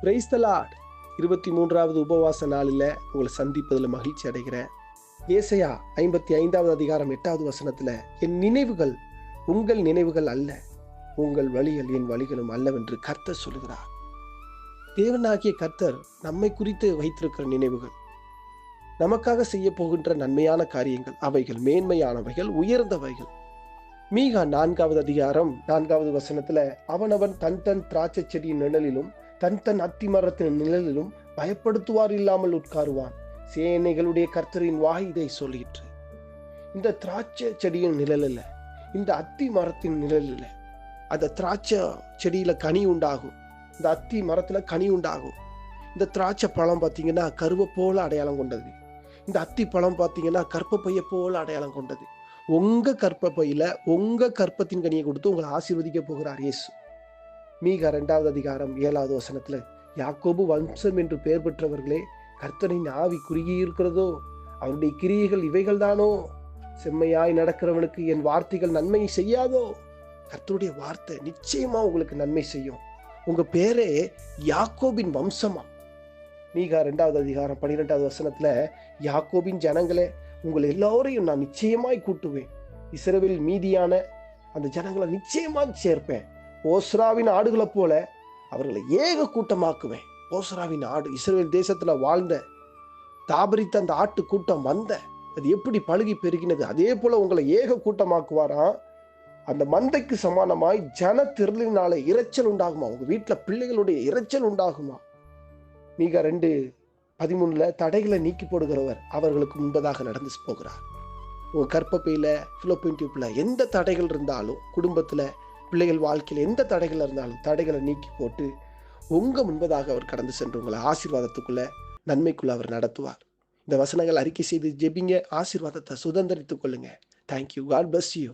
Price இருபத்தி மூன்றாவது உபவாச நாளில் உங்களை சந்திப்பதில் மகிழ்ச்சி அடைகிறேன். ஏசையா ஐம்பத்தி ஐந்தாவது அதிகாரம் எட்டாவது வசனத்தில் என் நினைவுகள் உங்கள் நினைவுகள் அல்ல உங்கள் வழிகள் என் வழிகளும் அல்லவென்று கர்த்தர் சொல்லுகிறார். தேவனாகிய கர்த்தர் நம்மை குறித்து வைத்திருக்கிற நினைவுகள் நமக்காக செய்ய போகின்ற நன்மையான காரியங்கள் அவைகள் மேன்மையானவைகள் உயர்ந்தவைகள். மீகா நான்காவது அதிகாரம் நான்காவது வசனத்துல அவனவன் தன் தன் திராட்சை செடியின் நிழலிலும் தன் தன் அத்தி மரத்தின் நிழலிலும் பயப்படுத்துவார் இல்லாமல் உட்காருவான். சேனைகளுடைய கர்த்தரின் வாய் இதை சொல்லிற்று. இந்த திராட்சை செடியின் நிழலில் இந்த அத்தி மரத்தின் நிழலில் அந்த திராட்சை செடியில் கனி உண்டாகும். இந்த அத்தி மரத்தில் கனி உண்டாகும். இந்த திராட்சை பழம் பார்த்தீங்கன்னா கருவை போல அடையாளம் கொண்டது. இந்த அத்தி பழம் பார்த்தீங்கன்னா கற்பப்பையை போல அடையாளம் கொண்டது. உங்கள் கற்பப்பையில் உங்கள் கற்பத்தின் கனியை கொடுத்து உங்களை ஆசீர்வதிக்க போகிறார் இயேசு. மீக ரெண்டாவது அதிகாரம் ஏழாவது வசனத்துல யாக்கோபு வம்சம் என்று பெயர் பெற்றவர்களே கர்த்தனின் ஆவி குறுகி இருக்கிறதோ? அவருடைய கிரியைகள் இவைகள் தானோ செம்மையாய் நடக்கிறவனுக்கு என் வார்த்தைகள் நன்மை செய்யாதோ? கர்த்தருடைய வார்த்தை நிச்சயமா உங்களுக்கு நன்மை செய்யும். உங்க பேரே யாக்கோபின் வம்சமா? மீகா ரெண்டாவது அதிகாரம் பன்னிரெண்டாவது வசனத்துல யாக்கோபின் ஜனங்களே உங்கள் எல்லோரையும் நான் நிச்சயமாய் கூட்டுவேன். இஸ்ரவேல் மீதியான அந்த ஜனங்களை நிச்சயமாக சேர்ப்பேன். ஓஸ்ராவின் ஆடுகளை போல அவர்களை ஏக கூட்டமாக்குவேன். ஓஸ்ராவின் ஆடு இஸ்ரேல் தேசத்துல வாழ்ந்த தாபரித்த அந்த ஆட்டு கூட்டம் வந்த அது எப்படி பழுகி பெருகினது அதே போல உங்களை ஏக கூட்டமாக்குவாராம் அந்த மந்தைக்கு சமானமாய் ஜன திரளினால இரைச்சல் உண்டாகுமா? உங்க வீட்டுல பிள்ளைகளுடைய இரைச்சல் உண்டாகுமா? நீங்க ரெண்டு பதிமூணுல தடைகளை நீக்கி போடுகிறவர் அவர்களுக்கு முன்பதாக நடந்து போகிறார். உங்க கற்பப்பையில பிலோப்பின் டியூப்ல எந்த தடைகள் இருந்தாலும் குடும்பத்துல பிள்ளைகள் வாழ்க்கையில் எந்த தடைகள் இருந்தாலும் தடைகளை நீக்கி போட்டு உங்கள் முன்பதாக அவர் கடந்து சென்று உங்களை ஆசீர்வாதத்துக்குள்ளே நன்மைக்குள்ளே அவர் நடத்துவார். இந்த வசனங்கள் அறிக்கை செய்து ஜெபிங்க ஆசீர்வாதத்தை சுதந்திரித்துக் கொள்ளுங்க. Thank you God bless you